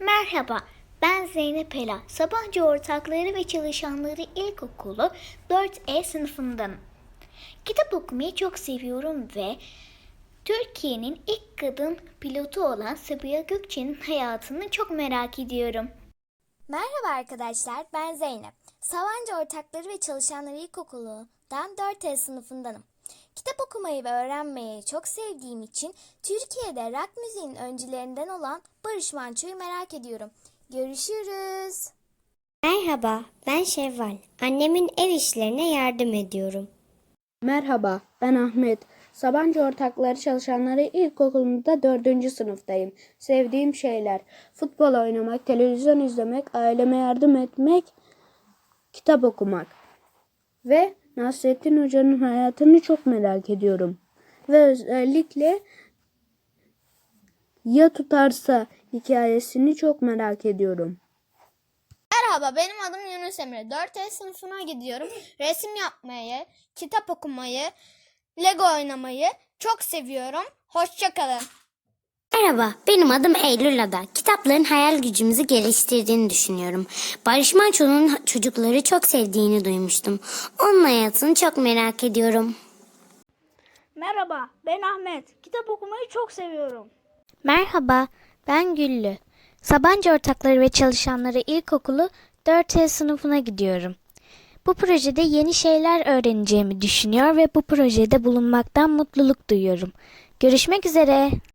Merhaba, ben Zeynep Ela. Sabancı Ortakları ve Çalışanları İlkokulu 4E sınıfındanım. Kitap okumayı çok seviyorum ve Türkiye'nin ilk kadın pilotu olan Sabiha Gökçen'in hayatını çok merak ediyorum. Merhaba arkadaşlar, ben Zeynep. Sabancı Ortakları ve Çalışanları İlkokulu'dan 4E sınıfındanım. Kitap okumayı ve öğrenmeyi çok sevdiğim için Türkiye'de rock müziğin öncülerinden olan Barış Manço'yu merak ediyorum. Görüşürüz. Merhaba, ben Şevval. Annemin ev işlerine yardım ediyorum. Merhaba, ben Ahmet. Sabancı Ortakları Çalışanları İlkokulu'nda 4. sınıftayım. Sevdiğim şeyler futbol oynamak, televizyon izlemek, aileme yardım etmek, kitap okumak. Ve Nasrettin Hoca'nın hayatını çok merak ediyorum. Ve özellikle ya tutarsa hikayesini çok merak ediyorum. Merhaba benim adım Yunus Emre. 4E sınıfına gidiyorum. Resim yapmayı, kitap okumayı, Lego oynamayı çok seviyorum. Hoşçakalın. Merhaba, benim adım Eylül Ada. Kitapların hayal gücümüzü geliştirdiğini düşünüyorum. Barış Manço'nun çocukları çok sevdiğini duymuştum. Onun hayatını çok merak ediyorum. Merhaba, ben Ahmet. Kitap okumayı çok seviyorum. Merhaba, ben Güllü. Sabancı Ortakları ve Çalışanları İlkokulu 4E sınıfına gidiyorum. Bu projede yeni şeyler öğreneceğimi düşünüyor ve bu projede bulunmaktan mutluluk duyuyorum. Görüşmek üzere.